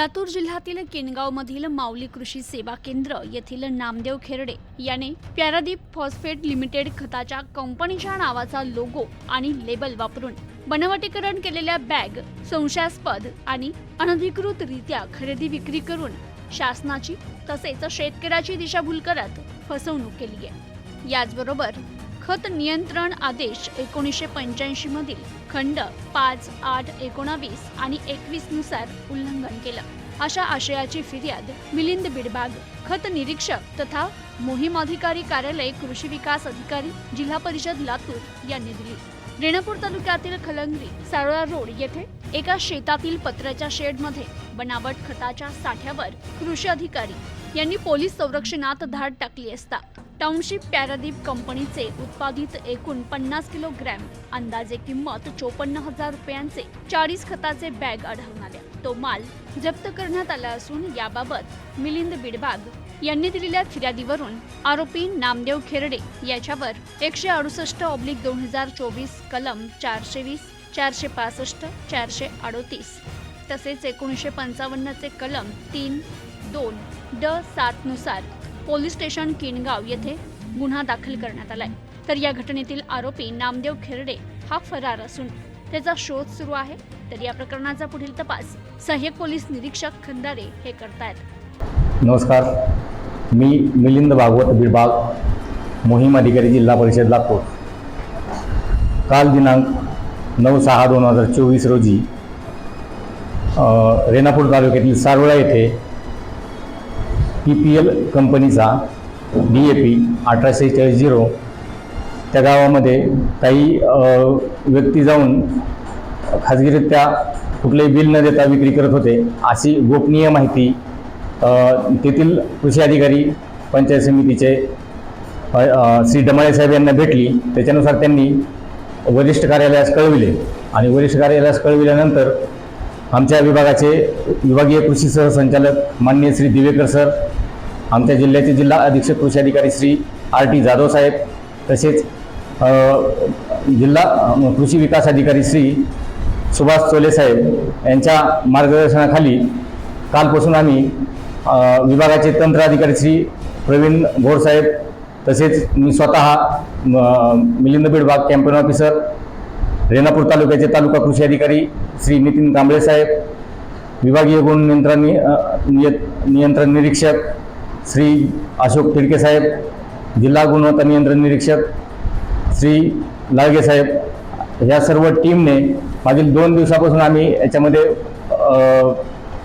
लातूर जिल्ह्यातील केनगावमधील माऊली कृषी सेवा केंद्र येथील नामदेव खेरडे याने पॅरादीप फॉस्फेट लिमिटेड खताच्या कंपनीच्या नावाचा लोगो आणि लेबल वापरून बनावटीकरण केलेल्या बॅग संशयास्पद आणि अनधिकृतरित्या खरेदी विक्री करून शासनाची तसेच शेतकऱ्याची दिशाभूल करत फसवणूक केली आहे. याचबरोबर खत नियंत्रण आदेश एकोणीसशे पंच्याऐंशी मधील खंड पाच आठ एकोणावीस आणि एकवीसनुसार उल्लंघन केलं. अशा आशयाची फिर्याद मिलिंद बिडबाग खत निरीक्षक तथा मोहीम अधिकारी कार्यालय कृषी विकास अधिकारी जिल्हा परिषद लातूर यांनी दिली. रेणापूर तालुक्यातील खलंगरी सारोळा रोड येथे एका शेतातील पत्र्याच्या शेडमध्ये बनावट खताच्या साठ्यावर कृषी अधिकारी यांनी पोलीस संरक्षणात धाड टाकली असता. टाउनशिप पॅरादीप कंपनीचे उत्पादित एकूण पन्नास किलोग्रॅम अंदाजे किंमत चोपन्न हजार रुपयांचे चाळीस खताचे बॅग आढळून आल्या तो माल जप्त करण्यात आला असून याबाबत मिलिंद बिडबाग यांनी दिलेल्या फिर्यादीवरून आरोपी नामदेव खेरडे याच्यावर एकशे अडुसष्ट ऑब्लिक दोन हजार चोवीस कलम चारशे वीस चारशे पासष्ट चारशे अडोतीस तसेच एकोणीसशे पंचावन्नचे कलम तीन दोन ड सातनुसार पोलीस स्टेशन किनगाव येथे गुन्हा दाखल करण्यात आलाय. तर या घटनेतील आरोपी नामदेव खेरडे हा फरार असून त्याचा शोध सुरू आहे. तर या प्रकरणाचा पुढील तपास सहाय्यक पोलीस निरीक्षक खंदारे हे करतायत. नमस्कार. मी मिलिंद भागवत विभाग मोहीम अधिकारी जिल्हा परिषद लातूर. काल दिनांक नऊ सहा दोन हजार चोवीस रोजी रेणापूर तालुक्यातील सारोळा येथे पी पी एल कंपनीचा डी ए पी अठराशे चाळीस झिरो. त्या गावामध्ये काही व्यक्ती जाऊन खाजगीरित्या कुठलेही बिल न देता विक्री करत होते अशी गोपनीय माहिती तेथील कृषी अधिकारी पंचायत समितीचे श्री डमाळे साहेब यांना भेटली. त्याच्यानुसार त्यांनी वरिष्ठ कार्यालयास कळविले आणि वरिष्ठ कार्यालयास कळविल्यानंतर आमच्या विभागाचे विभागीय कृषी सहसंचालक माननीय श्री दिवेकर सर आमच्या जिल्ह्याचे जिल्हा अधीक्षक कृषी अधिकारी श्री आर टी जाधव साहेब तसेच जिल्हा कृषी विकास अधिकारी श्री सुभाष चोले साहेब यांच्या मार्गदर्शनाखाली कालपासून आम्ही विभागाचे तंत्र अधिकारी श्री प्रवीण घोरसाहेब तसेच मी स्वतः म, मिलिंद बिडबाग कॅम्पेन ऑफिसर रेणापूर तालुक्याचे तालुका कृषी अधिकारी श्री नितीन कांबळे साहेब विभागीय गुण नियंत्रण निय- नियंत्रण निरीक्षक श्री अशोक तिडके साहेब जिल्हा गुणवत्ता नियंत्रण निरीक्षक श्री लाळगे साहेब. ह्या सर्व टीमने मागील दोन दिवसापासून आम्ही याच्यामध्ये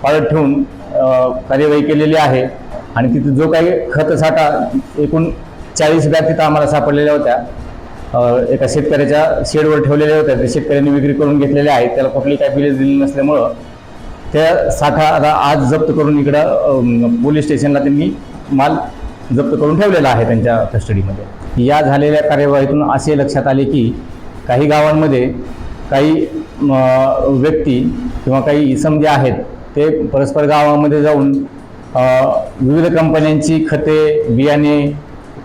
पाळत ठेवून कार्यवाही केलेली आहे. आणि तिथे जो काही खत साठा एकूण चाळीस बॅग तिथं आम्हाला सापडलेल्या होत्या. एका शेतकऱ्याच्या शेडवर ठेवलेल्या होत्या. त्या शेतकऱ्यांनी विक्री करून घेतलेल्या आहेत. त्याला कुठली काय बिले दिली नसल्यामुळं त्या साठा आता आज जप्त करून इकडं पोलीस स्टेशनला त्यांनी माल जप्त करून ठेवलेला आहे त्यांच्या कस्टडीमध्ये. या झालेल्या कार्यवाहीतून असे लक्षात आले की काही गावांमध्ये काही व्यक्ती किंवा काही इसम जे आहेत ते परस्पर गावामध्ये जाऊन विविध कंपन्यांची खते बियाणे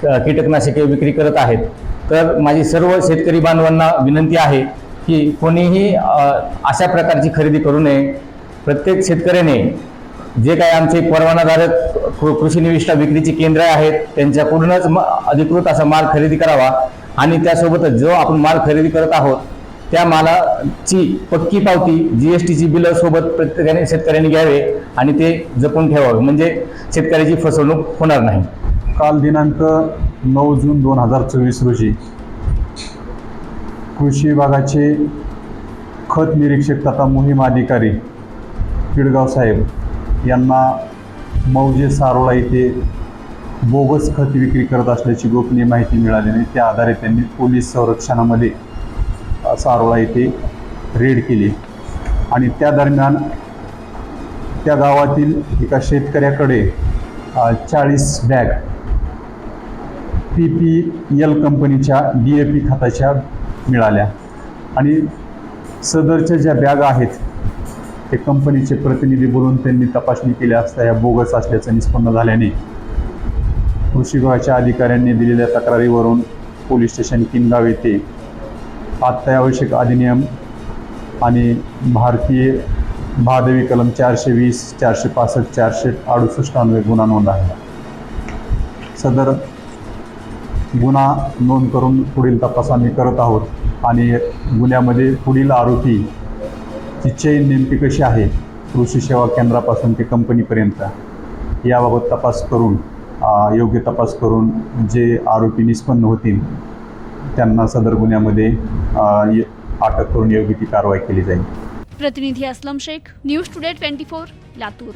कीटकनाशके विक्री करत आहेत. तर माझी सर्व शेतकरी बांधवांना विनंती आहे की कोणीही अशा प्रकारची खरेदी करू नये. प्रत्येक शेतकऱ्याने जे काही आमचे परवानाधारक कृषी निविष्ठा विक्रीची केंद्र आहेत त्यांच्याकडूनच म- अधिकृत असा माल खरेदी करावा आणि त्यासोबतच जो आपण माल खरेदी करत आहोत त्या मालाची पक्की पावती जी एस टीची बिलं सोबत प्रत्येकाने शेतकऱ्यांनी घ्यावे आणि ते जपून ठेवावे. म्हणजे शेतकऱ्याची फसवणूक होणार नाही. काल दिनांक नऊ जून दोन हजार चोवीस रोजी कृषी विभागाचे खत निरीक्षक तथा मोहीम अधिकारी पिडगाव साहेब यांना मौजे सारोळा येथे बोगस खत विक्री करत असल्याची गोपनीय माहिती मिळाल्याने त्या आधारे त्यांनी पोलीस संरक्षणामध्ये सारोळा येथे रेड केली. आणि त्या दरम्यान त्या गावातील एका शेतकऱ्याकडे चाळीस बॅग पी पी एल कंपनीच्या डी ए पी खताच्या मिळाल्या. आणि सदरच्या ज्या बॅग आहेत ते कंपनीचे प्रतिनिधी बोलून त्यांनी तपासणी केली असता या बोगस असल्याचं निष्पन्न झाल्याने कृषी विभागाच्या अधिकाऱ्यांनी दिलेल्या तक्रारीवरून पोलीस स्टेशन किनगाव येथे अत्यावश्यक अधिनियम आणि भारतीय महादेवी कलम चारशे वीस चारशे पासष्ट चारशे अडुसष्ट अन्वय गुन्हा नोंद आहे. सदर गुन्हा नोंद करून पुढील तपास आम्ही करत आहोत. आणि गुन्ह्यामध्ये पुढील आरोपी चेन नेमकी कशी आहे कृषी सेवा केंद्रापासून ते कंपनीपर्यंत याबाबत तपास करून योग्य तपास करून जे आरोपी निष्पन्न होतील त्यांना सदर गुन्ह्यामध्ये य- अटक करून योग्य ती कारवाई केली जाईल. प्रतिनिधी Aslam Shaikh news today twenty four Latur.